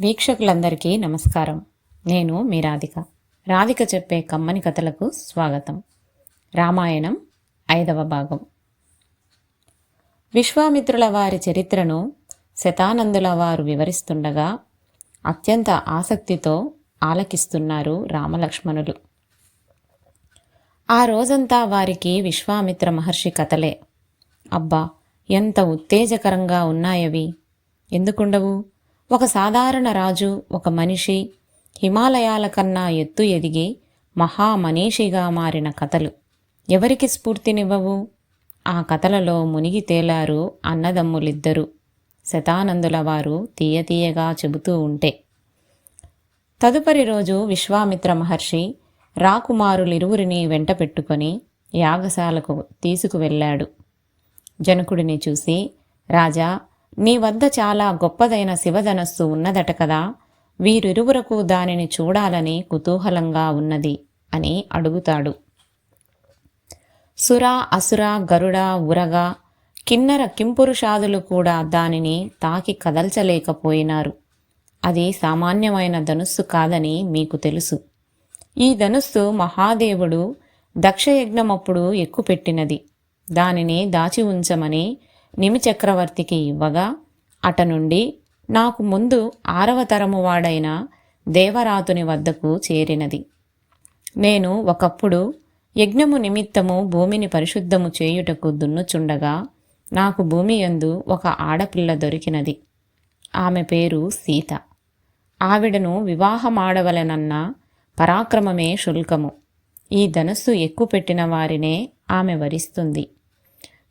వీక్షకులందరికీ నమస్కారం. నేను మీ రాధిక. రాధిక చెప్పే కమ్మని కథలకు స్వాగతం. రామాయణం ఐదవ భాగం. విశ్వామిత్రుల వారి చరిత్రను శతానందుల వారు వివరిస్తుండగా అత్యంత ఆసక్తితో ఆలకిస్తున్నారు రామలక్ష్మణులు. ఆ రోజంతా వారికి విశ్వామిత్ర మహర్షి కథలే. అబ్బా ఎంత ఉత్తేజకరంగా ఉన్నాయవి. ఎందుకుండవు? ఒక సాధారణ రాజు ఒక మనిషి హిమాలయాల కన్నా ఎత్తు ఎదిగి మహామనీషిగా మారిన కథలు. ఎవరికి స్ఫూర్తినివ్వవు? ఆ కథలలో మునిగి తేలారు అన్నదమ్ములిద్దరూ. శతానందుల వారు తీయతీయగా చెబుతూ ఉంటే. తదుపరి రోజు విశ్వామిత్ర మహర్షి రాకుమారులిరువురిని వెంట పెట్టుకొని యాగశాలకు తీసుకువెళ్ళాడు. జనకుడిని చూసి రాజా నీ వద్ద చాలా గొప్పదైన శివధనస్సు ఉన్నదట కదా. వీరిరువురకు దానిని చూడాలని కుతూహలంగా ఉన్నది అని అడుగుతాడు. సుర అసుర గరుడ ఉరగ కిన్నర కింపురుషాదులు కూడా దానిని తాకి కదల్చలేకపోయినారు. అది సామాన్యమైన ధనుస్సు కాదని మీకు తెలుసు. ఈ ధనుస్సు మహాదేవుడు దక్షయజ్ఞమప్పుడు ఎక్కుపెట్టినది. దానిని దాచి ఉంచమని నిమిచక్రవర్తికి ఇవ్వగా అట నుండి నాకు ముందు ఆరవ తరము వాడైన దేవరాతుని వద్దకు చేరినది. నేను ఒకప్పుడు యజ్ఞము నిమిత్తము భూమిని పరిశుద్ధము చేయుటకు దున్నుచుండగా నాకు భూమి యందు ఒక ఆడపిల్ల దొరికినది. ఆమె పేరు సీత. ఆవిడను వివాహమాడవలెనన్న పరాక్రమమే శుల్కము. ఈ ధనస్సు ఎక్కుపెట్టిన వారినే ఆమె వరిస్తుంది.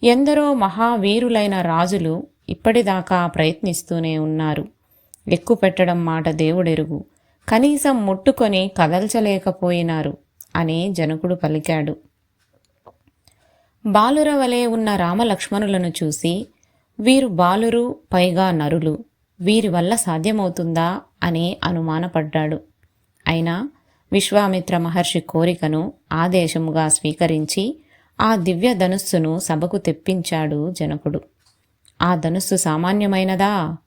ఎందరో మహావీరులైన రాజులు ఇప్పటిదాకా ప్రయత్నిస్తూనే ఉన్నారు. ఎక్కు పెట్టడం మాట దేవుడెరుగు. కనీసం ముట్టుకొని కదల్చలేకపోయినారు అని జనకుడు పలికాడు. బాలుర వలె ఉన్న రామలక్ష్మణులను చూసి వీరు బాలురు పైగా నరులు వీరి వల్ల సాధ్యమవుతుందా అని అనుమానపడ్డాడు. అయినా విశ్వామిత్ర మహర్షి కోరికను ఆదేశముగా స్వీకరించి ఆ దివ్య ధనుస్సును సభకు తెప్పించాడు జనకుడు. ఆ ధనుస్సు సామాన్యమైనదా?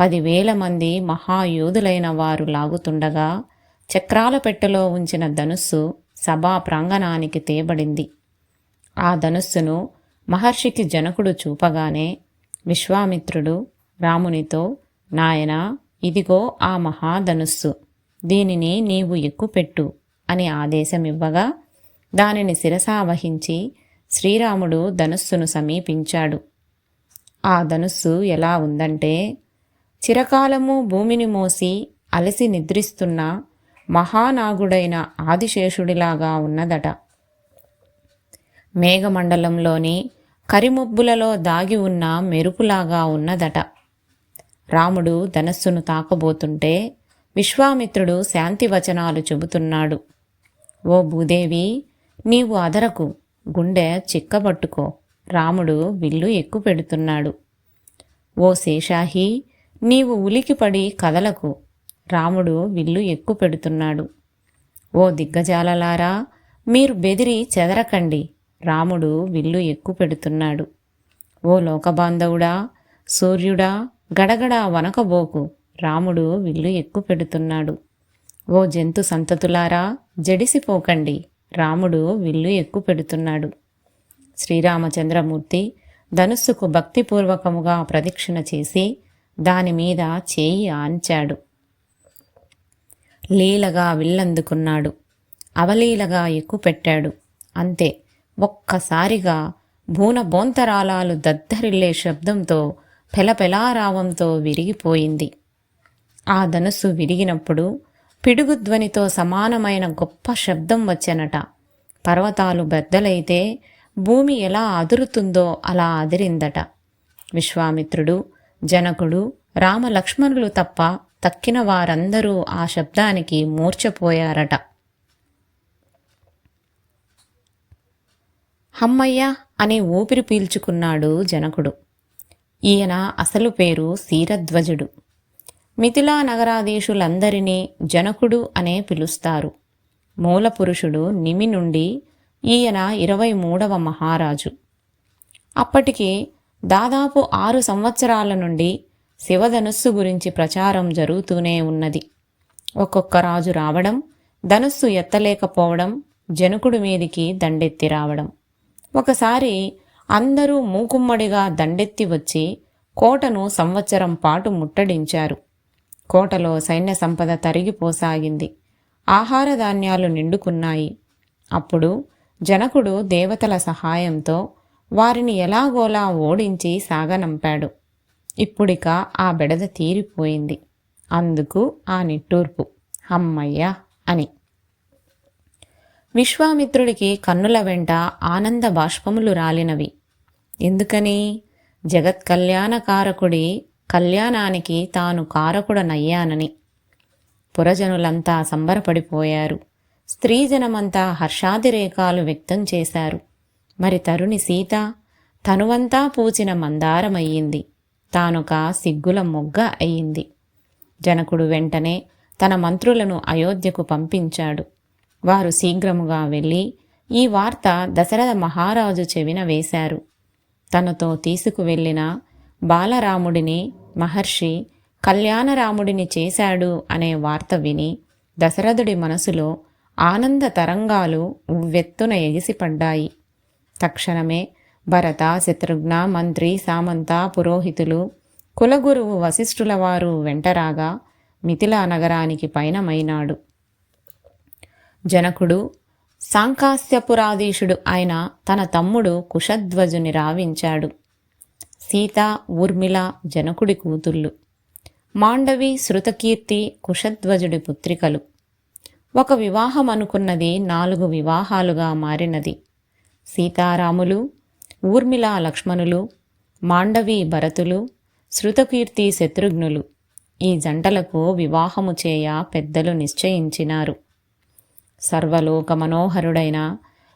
పదివేల మంది మహాయోధులైన వారు లాగుతుండగా చక్రాల పెట్టెలో ఉంచిన ధనుస్సు సభా ప్రాంగణానికి తేబడింది. ఆ ధనుస్సును మహర్షికి జనకుడు చూపగానే విశ్వామిత్రుడు రామునితో నాయన ఇదిగో ఆ మహాధనుస్సు. దీనిని నీవు ఎక్కుపెట్టు అని ఆదేశమివ్వగా దానిని శిరసావహించి శ్రీరాముడు ధనుస్సును సమీపించాడు. ఆ ధనుస్సు ఎలా ఉందంటే చిరకాలము భూమిని మోసి అలసి నిద్రిస్తున్న మహానాగుడైన ఆదిశేషుడిలాగా ఉన్నదట. మేఘమండలంలోని కరిముబ్బులలో దాగి ఉన్న మెరుపులాగా ఉన్నదట. రాముడు ధనస్సును తాకబోతుంటే విశ్వామిత్రుడు శాంతి వచనాలు చెబుతున్నాడు. ఓ భూదేవి నీవు అదరకు గుండె చిక్కబట్టుకో. రాముడు విల్లు ఎక్కు పెడుతున్నాడు. ఓ శేషాహి నీవు ఉలికిపడి కదలకు. రాముడు విల్లు ఎక్కు పెడుతున్నాడు. ఓ దిగ్గజాలలారా మీరు బెదిరి చెదరకండి. రాముడు విల్లు ఎక్కు పెడుతున్నాడు. ఓ లోకబాంధవుడా సూర్యుడా గడగడ వనకబోకు రాముడు విల్లు ఎక్కు పెడుతున్నాడు. ఓ జంతు సంతతులారా జడిసిపోకండి. రాముడు విల్లు ఎక్కు పెడుతున్నాడు. శ్రీరామచంద్రమూర్తి ధనుస్సుకు భక్తిపూర్వకముగా ప్రదక్షిణ చేసి దానిమీద చేయి ఆంచాడు. లీలగా విల్లందుకున్నాడు. అవలీలగా ఎక్కుపెట్టాడు అంతే. ఒక్కసారిగా భూన బోంతరాలాలు దద్దరిల్లే శబ్దంతో పెలపెలారావంతో విరిగిపోయింది. ఆ ధనుస్సు విరిగినప్పుడు పిడుగుధ్వనితో సమానమైన గొప్ప శబ్దం వచ్చెనట. పర్వతాలు బెద్దలైతే భూమి ఎలా అదురుతుందో అలా అదిరిందట. విశ్వామిత్రుడు జనకుడు రామలక్ష్మణులు తప్ప తక్కిన వారందరూ ఆ శబ్దానికి మూర్చపోయారట హమ్మయ్య అని ఊపిరి పీల్చుకున్నాడు జనకుడు. ఈయన అసలు పేరు శీరధ్వజుడు మిథిలా నగరాధీశులందరినీ జనకుడు అనే పిలుస్తారు. మూలపురుషుడు నిమి నుండి ఈయన ఇరవై మూడవ మహారాజు. అప్పటికి దాదాపు ఆరు సంవత్సరాల నుండి శివధనుస్సు గురించి ప్రచారం జరుగుతూనే ఉన్నది. ఒక్కొక్క రాజు రావడం ధనుస్సు ఎత్తలేకపోవడం జనకుడి మీదికి దండెత్తి రావడం. ఒకసారి అందరూ మూకుమ్మడిగా దండెత్తి వచ్చి కోటను సంవత్సరం పాటు ముట్టడించారు. కోటలో సైన్య సంపద తరిగిపోసాగింది ఆహార ధాన్యాలు నిండుకున్నాయి. అప్పుడు జనకుడు దేవతల సహాయంతో వారిని ఎలాగోలా ఓడించి సాగనంపాడు. ఇప్పుడిక ఆ బెడద తీరిపోయింది. అందుకు ఆ నిట్టూర్పు అమ్మయ్య అని. విశ్వామిత్రుడికి కన్నుల వెంట ఆనంద బాష్పములు రాలినవి. ఎందుకని? జగత్కళ్యాణకారకుడి కళ్యాణానికి తాను కారకుడనయ్యానని. పురజనులంతా సంబరపడిపోయారు. స్త్రీజనమంతా హర్షాతిరేకాలు వ్యక్తం చేశారు. మరి తరుణి సీత తనువంతా పూచిన మందారమయ్యింది. తానొక సిగ్గుల మొగ్గ అయింది జనకుడు వెంటనే తన మంత్రులను అయోధ్యకు పంపించాడు. వారు శీఘ్రముగా వెళ్ళి ఈ వార్త దశరథ మహారాజు చెవిన వేశారు. తనతో తీసుకువెళ్ళిన బాలరాముడిని మహర్షి కళ్యాణరాముడిని చేశాడు అనే వార్త విని దశరథుడి మనసులో ఆనంద తరంగాలు ఉవ్వెత్తున ఎగిసిపడ్డాయి. తక్షణమే భరత శత్రుఘ్న మంత్రి సామంత పురోహితులు కులగురువు వశిష్ఠుల వారు వెంటరాగా మిథిలా నగరానికి పయనమైనాడు. జనకుడు సాంకాస్యపురాధీశుడు అయిన తన తమ్ముడు కుషధ్వజుని రావించాడు. సీత ఊర్మిళ జనకుడి కూతుళ్ళు. మాండవి శృతకీర్తి కుషధ్వజుడి పుత్రికలు. ఒక వివాహం అనుకున్నది నాలుగు వివాహాలుగా మారినది. సీతారాములు ఊర్మిళ లక్ష్మణులు మాండవి భరతులు శృతకీర్తి శత్రుఘ్నులు ఈ జంటలకు వివాహము చేయ పెద్దలు నిశ్చయించినారు. సర్వలోక మనోహరుడైన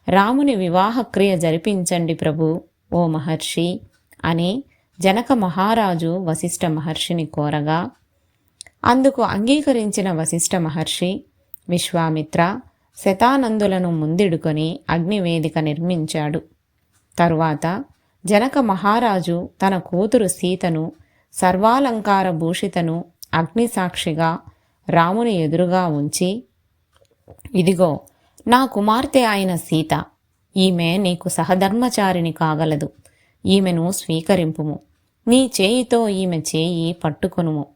రాముని వివాహక్రియ జరిపించండి ప్రభు ఓ మహర్షి! అని జనక మహారాజు వశిష్ఠ మహర్షిని కోరగా అందుకు అంగీకరించిన వశిష్ఠ మహర్షి విశ్వామిత్ర శతానందులను ముందిడుకొని అగ్నివేదిక నిర్మించాడు. తరువాత జనక మహారాజు తన కూతురు సీతను సర్వాలంకార భూషితను అగ్నిసాక్షిగా రాముని ఎదురుగా ఉంచి ఇదిగో నా కుమార్తె అయిన సీత ఈమె నీకు సహధర్మచారిని కాగలదు. ఈమెను స్వీకరింపుము. నీ చేయితో ఈమె చేయి పట్టుకొనుము.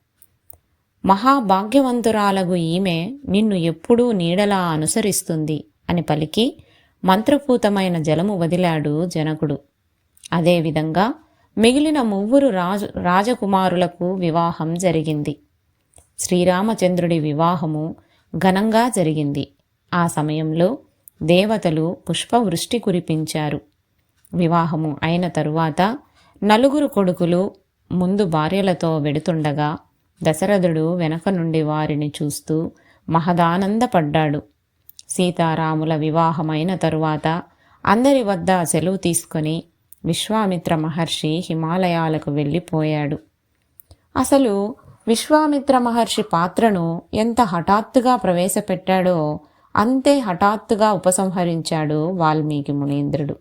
మహాభాగ్యవంతురాలగు ఈమె నిన్ను ఎప్పుడూ నీడలా అనుసరిస్తుంది అని పలికి మంత్రపూతమైన జలము వదిలాడు జనకుడు. అదేవిధంగా మిగిలిన మువ్వురు రాజు రాజకుమారులకు వివాహం జరిగింది. శ్రీరామచంద్రుడి వివాహము ఘనంగా జరిగింది. ఆ సమయంలో దేవతలు పుష్పవృష్టి కురిపించారు. వివాహము అయిన తరువాత నలుగురు కొడుకులు ముందు భార్యలతో వెడుతుండగా దశరథుడు వెనక నుండి వారిని చూస్తూ మహదానందపడ్డాడు. సీతారాముల వివాహమైన తరువాత అందరి వద్ద సెలవు తీసుకొని విశ్వామిత్ర మహర్షి హిమాలయాలకు వెళ్ళిపోయాడు. అసలు విశ్వామిత్ర మహర్షి పాత్రను ఎంత హఠాత్తుగా ప్రవేశపెట్టాడో అంతే హఠాత్తుగా ఉపసంహరించాడు వాల్మీకి మునీంద్రుడు.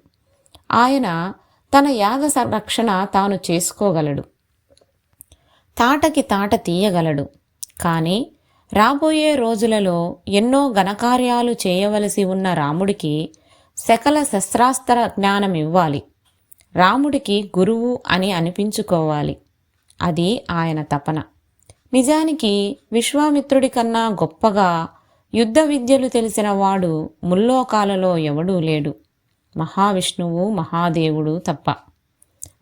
ఆయన తన యాగ సంరక్షణ తాను చేసుకోగలడు. తాటకి తాట తీయగలడు. కానీ రాబోయే రోజులలో ఎన్నో ఘనకార్యాలు చేయవలసి ఉన్న రాముడికి సకల శస్త్రాస్త్ర జ్ఞానం ఇవ్వాలి. రాముడికి గురువు అని అనిపించుకోవాలి. అది ఆయన తపన. నిజానికి విశ్వామిత్రుడి కన్నా గొప్పగా యుద్ధ విద్యలు తెలిసిన వాడు ముల్లోకాలలో ఎవడూ లేడు. మహావిష్ణువు మహాదేవుడు తప్ప.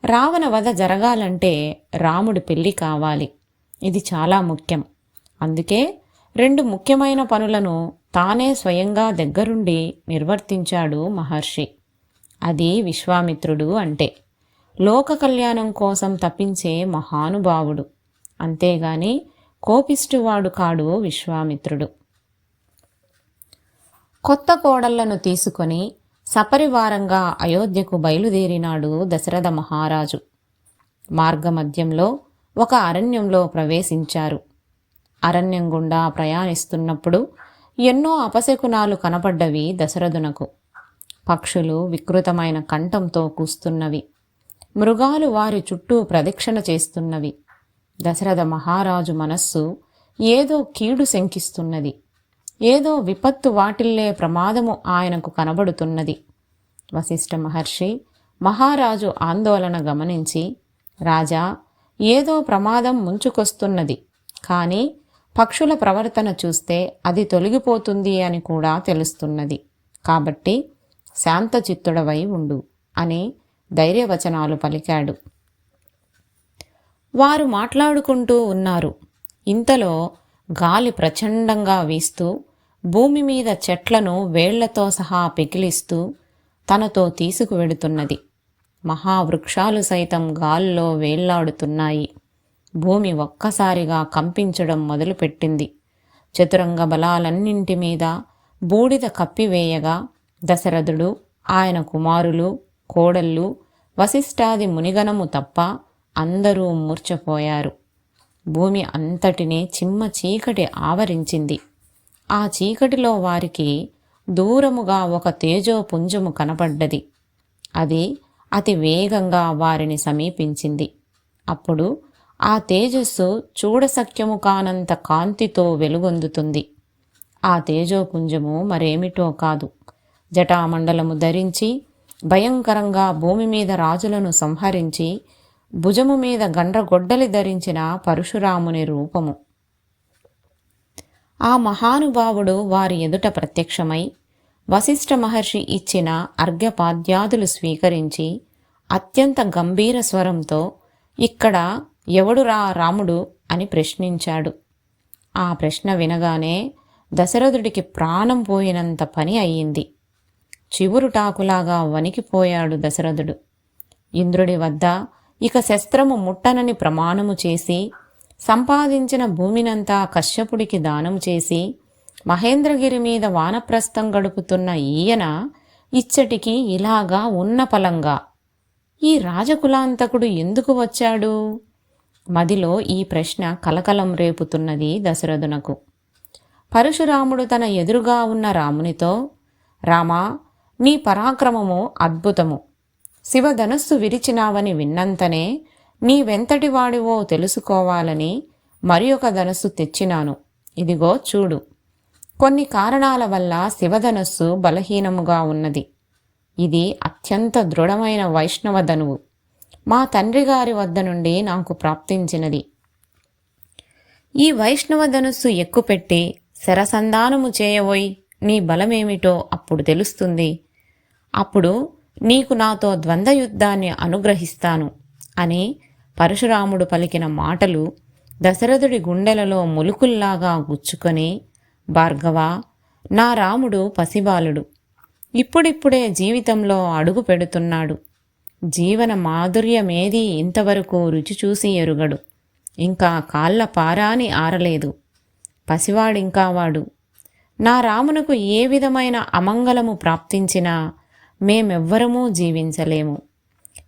రావణ వధ జరగాలంటే రాముడి పెళ్ళి కావాలి. ఇది చాలా ముఖ్యం. అందుకే రెండు ముఖ్యమైన పనులను తానే స్వయంగా దగ్గరుండి నిర్వర్తించాడు మహర్షి. అది విశ్వామిత్రుడు అంటే. లోక కళ్యాణం కోసం తప్పించే మహానుభావుడు. అంతేగాని కోపిష్టివాడు కాడు విశ్వామిత్రుడు. కొత్త కోడళ్ళను తీసుకొని సపరివారంగా అయోధ్యకు బయలుదేరినాడు దశరథ మహారాజు. మార్గమధ్యంలో ఒక అరణ్యంలో ప్రవేశించారు. అరణ్యం గుండా ప్రయాణిస్తున్నప్పుడు ఎన్నో అపశకునాలు కనపడ్డవి దశరథునకు. పక్షులు వికృతమైన కంఠంతో కూస్తున్నవి. మృగాలు వారి చుట్టూ ప్రదక్షిణ చేస్తున్నవి. దశరథ మహారాజు మనస్సు ఏదో కీడు శంకిస్తున్నది. ఏదో విపత్తు వాటిల్లే ప్రమాదము ఆయనకు కనబడుతున్నది. వశిష్ఠ మహర్షి మహారాజు ఆందోళన గమనించి రాజా ఏదో ప్రమాదం ముంచుకొస్తున్నది. కానీ పక్షుల ప్రవర్తన చూస్తే అది తొలగిపోతుంది అని కూడా తెలుస్తున్నది. కాబట్టి శాంతచిత్తుడవై ఉండు అని ధైర్యవచనాలు పలికాడు. వారు మాట్లాడుకుంటూ ఉన్నారు. ఇంతలో గాలి ప్రచండంగా వీస్తూ భూమి మీద చెట్లను వేళ్ళతో సహా పెకిలిస్తూ తనతో తీసుకువెడుతున్నది. మహావృక్షాలు సైతం గాల్లో వేళ్ళాడుతున్నాయి. భూమి ఒక్కసారిగా కంపించడం మొదలుపెట్టింది. చతురంగ బలాలన్నింటి మీద బూడిద కప్పివేయగా దశరథుడు ఆయన కుమారులు కోడళ్ళు వశిష్ఠాది మునిగణము తప్ప అందరూ మూర్చపోయారు భూమి అంతటినే చిమ్మ చీకటి ఆవరించింది. ఆ చీకటిలో వారికి దూరముగా ఒక తేజోపుంజము కనపడ్డది అది అతి వేగంగా వారిని సమీపించింది. అప్పుడు ఆ తేజస్సు చూడసఖ్యము కానంత కాంతితో వెలుగొందుతుంది. ఆ తేజోపుంజము మరేమిటో కాదు. జటామండలము ధరించి భయంకరంగా భూమి మీద రాజులను సంహరించి భుజము మీద గండ్రగొడ్డలి ధరించిన పరశురాముని రూపము. ఆ మహానుభావుడు వారి ఎదుట ప్రత్యక్షమై వశిష్ఠ మహర్షి ఇచ్చిన అర్ఘ్యపాద్యాదులు స్వీకరించి అత్యంత గంభీర స్వరంతో ఇక్కడ ఎవడురా రాముడు అని ప్రశ్నించాడు. ఆ ప్రశ్న వినగానే దశరథుడికి ప్రాణం పోయినంత పని అయ్యింది. చివురుటాకులాగా వణికిపోయాడు దశరథుడు. ఇంద్రుడి వద్ద ఇక శస్త్రము ముట్టనని ప్రమాణము చేసి సంపాదించిన భూమినంతా కశ్యపుడికి దానం చేసి మహేంద్రగిరి మీద వానప్రస్థం గడుపుతున్న ఈయన ఇచ్చటికి ఇలాగా ఉన్న పలంగా ఈ రాజకులాంతకుడు ఎందుకు వచ్చాడు? మదిలో ఈ ప్రశ్న కలకలం రేపుతున్నది దశరథునకు. పరశురాముడు తన ఎదురుగా ఉన్న రామునితో రామా నీ పరాక్రమము అద్భుతము. శివధనస్సు విరిచినావని విన్నంతనే నీవెంతటివాడివో తెలుసుకోవాలని మరి ఒక ధనస్సు తెచ్చినాను. ఇదిగో చూడు. కొన్ని కారణాల వల్ల శివధనస్సు బలహీనముగా ఉన్నది. ఇది అత్యంత దృఢమైన వైష్ణవ ధనువు. మా తండ్రి గారి వద్ద నుండి నాకు ప్రాప్తించినది. ఈ వైష్ణవ ధనుస్సు ఎక్కుపెట్టి శరసంధానము చేయబోయి నీ బలమేమిటో అప్పుడు తెలుస్తుంది. అప్పుడు నీకు నాతో ద్వంద్వయుద్ధాన్ని అనుగ్రహిస్తాను అని పరశురాముడు పలికిన మాటలు దశరథుడి గుండెలలో ములుకుల్లాగా గుచ్చుకొని భార్గవ నా రాముడు పసిబాలుడు. ఇప్పుడిప్పుడే జీవితంలో అడుగు పెడుతున్నాడు. జీవన మాధుర్యమేది ఇంతవరకు రుచి చూసి ఎరుగడు. ఇంకా కాళ్ళ పారాని ఆరలేదు. పసివాడింకా వాడు. నా రామునకు ఏ విధమైన అమంగళము ప్రాప్తించినా మేమెవ్వరమూ జీవించలేము.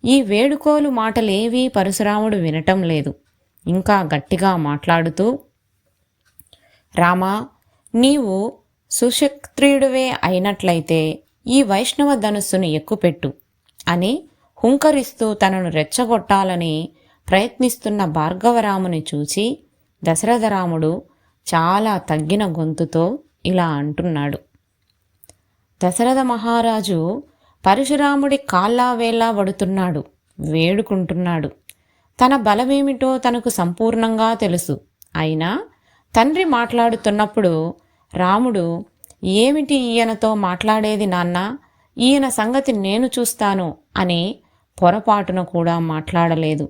ఈ వేడుకోలు మాటలేవీ పరశురాముడు వినటం లేదు. ఇంకా గట్టిగా మాట్లాడుతూ రామా నీవు సుశక్త్రియుడివే అయినట్లయితే ఈ వైష్ణవ ధనుస్సును ఎక్కుపెట్టు అని హుంకరిస్తూ తనను రెచ్చగొట్టాలని ప్రయత్నిస్తున్న భార్గవరాముని చూచి దశరథరాముడు చాలా తగ్గిన గొంతుతో ఇలా అంటున్నాడు. దశరథ మహారాజు పరశురాముడి కాళ్ళావేలా పడుతున్నాడు వేడుకుంటున్నాడు. తన బలమేమిటో తనకు సంపూర్ణంగా తెలుసు. అయినా తండ్రి మాట్లాడుతున్నప్పుడు రాముడు ఏమిటి ఈయనతో మాట్లాడేది నాన్న? ఈయన సంగతి నేను చూస్తాను అని పొరపాటున కూడా మాట్లాడలేదు.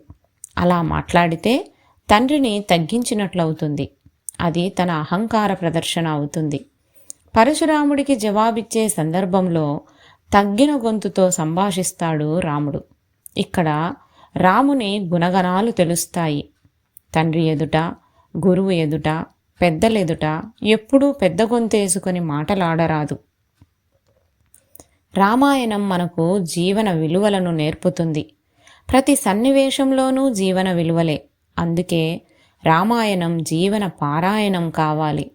అలా మాట్లాడితే తండ్రిని తగ్గించినట్లవుతుంది. అది తన అహంకార ప్రదర్శన అవుతుంది. పరశురాముడికి జవాబిచ్చే సందర్భంలో తగ్గిన గొంతుతో సంభాషిస్తాడు రాముడు. ఇక్కడ రాముని గుణగణాలు తెలుస్తాయి. తండ్రి ఎదుట గురువు ఎదుట పెద్దలెదుట ఎప్పుడూ పెద్ద గొంతేసుకొని మాటలాడరాదు. రామాయణం మనకు జీవన విలువలను నేర్పుతుంది. ప్రతి సన్నివేశంలోనూ జీవన విలువలే. అందుకే రామాయణం జీవన పారాయణం కావాలి.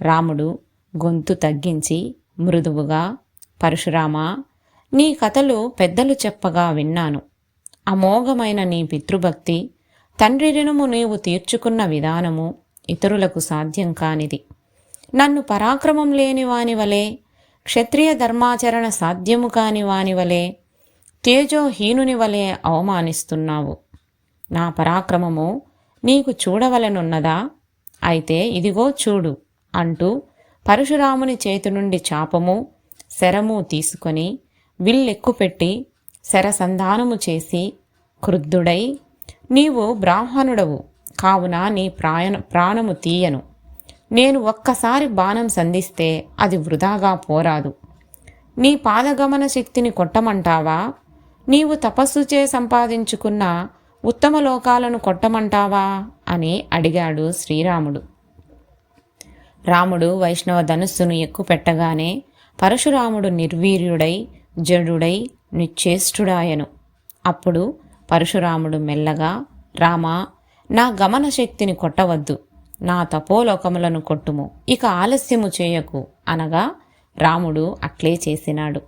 రాముడు గొంతు తగ్గించి మృదువుగా పరశురామ నీ కథలు పెద్దలు చెప్పగా విన్నాను. అమోఘమైన నీ పితృభక్తి తండ్రి రుణము నీవు తీర్చుకున్న విధానము ఇతరులకు సాధ్యం కానిది. నన్ను పరాక్రమం లేని వాని వలె క్షత్రియ ధర్మాచరణ సాధ్యము కాని వాని వలె తేజోహీనుని వలె అవమానిస్తున్నావు. నా పరాక్రమము నీకు చూడవలనున్నదా? అయితే ఇదిగో చూడు అంటూ పరశురాముని చేతి నుండి చాపము శరము తీసుకొని విల్లెక్కుపెట్టి శరసంధానము చేసి క్రుద్ధుడై నీవు బ్రాహ్మణుడవు. కావున నీ ప్రాయణ ప్రాణము తీయను. నేను ఒక్కసారి బాణం సంధిస్తే అది వృధాగా పోరాదు. నీ పాదగమన శక్తిని కొట్టమంటావా? నీవు తపస్సు చే సంపాదించుకున్న ఉత్తమ లోకాలను కొట్టమంటావా? అని అడిగాడు శ్రీరాముడు. రాముడు వైష్ణవ ధనుస్సును ఎక్కుపెట్టగానే పరశురాముడు నిర్వీర్యుడై జడుడై నిశ్చేష్టుడాయను. అప్పుడు పరశురాముడు మెల్లగా రామా నా గమన శక్తిని కొట్టవద్దు. నా తపోలోకములను కొట్టుము. ఇక ఆలస్యము చేయకు. అనగా రాముడు అట్లే చేసినాడు.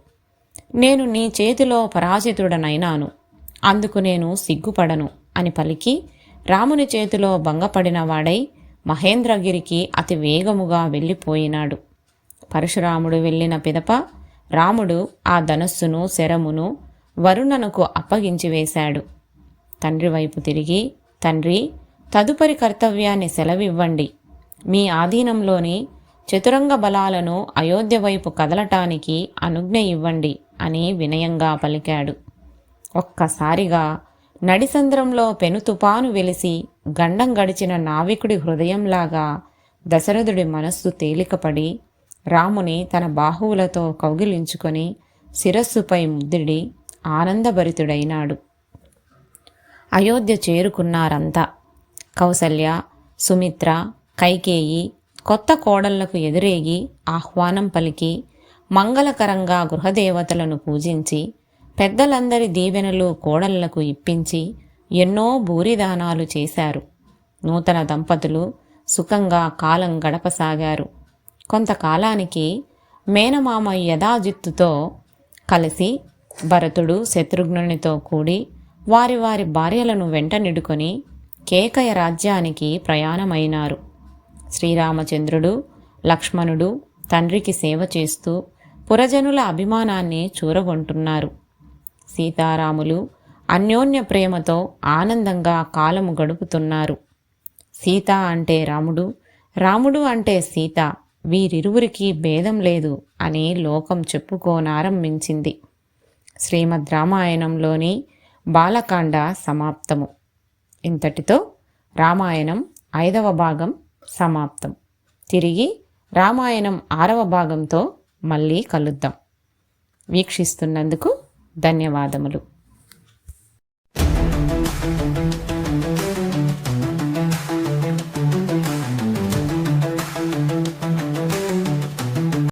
నేను నీ చేతిలో పరాజితుడనైనాను. అందుకు నేను సిగ్గుపడను అని పలికి రాముని చేతిలో భంగపడినవాడై మహేంద్రగిరికి అతి వేగముగా వెళ్ళిపోయినాడు. పరశురాముడు వెళ్ళిన పిదప రాముడు ఆ ధనస్సును శరమును వరుణనకు అప్పగించి వేశాడు. తండ్రి వైపు తిరిగి తండ్రి తదుపరి కర్తవ్యాన్ని సెలవివ్వండి. మీ ఆధీనంలోని చతురంగ బలాలను అయోధ్య వైపు కదలటానికి అనుజ్ఞ ఇవ్వండి అని వినయంగా పలికాడు. ఒక్కసారిగా నడిసంద్రంలో పెనుతుపాను వెలిసి గండం గడిచిన నావికుడి హృదయంలాగా దశరథుడి మనస్సు తేలికపడి రాముని తన బాహువులతో కౌగిలించుకొని శిరస్సుపై ముద్దిడి ఆనందభరితుడైనాడు. అయోధ్య చేరుకున్నారంతా. కౌసల్య సుమిత్ర కైకేయి కొత్త కోడళ్ళకు ఎదురేగి ఆహ్వానం పలికి మంగళకరంగా గృహదేవతలను పూజించి పెద్దలందరి దీవెనలు కోడళ్ళకు ఇప్పించి ఎన్నో భూరిదానాలు చేశారు. నూతన దంపతులు సుఖంగా కాలం గడపసాగారు. కొంతకాలానికి మేనమామ యథాజిత్తుతో కలిసి భరతుడు శత్రుఘ్నునితో కూడి వారి వారి భార్యలను వెంట నిడుకొని కేకయ రాజ్యానికి ప్రయాణమైనారు. శ్రీరామచంద్రుడు లక్ష్మణుడు తండ్రికి సేవ చేస్తూ పురజనుల అభిమానాన్ని చూరగొంటున్నారు. సీతారాములు అన్యోన్య ప్రేమతో ఆనందంగా కాలము గడుపుతున్నారు. సీత అంటే రాముడు రాముడు అంటే సీత. వీరిరువురికి భేదం లేదు అని లోకం చెప్పుకోనారంభించింది. శ్రీమద్ రామాయణంలోని బాలకాండ సమాప్తము. ఇంతటితో రామాయణం ఐదవ భాగం సమాప్తం. తిరిగి రామాయణం ఆరవ భాగంతో మళ్ళీ కలుద్దాం. వీక్షిస్తున్నందుకు ధన్యవాదములు.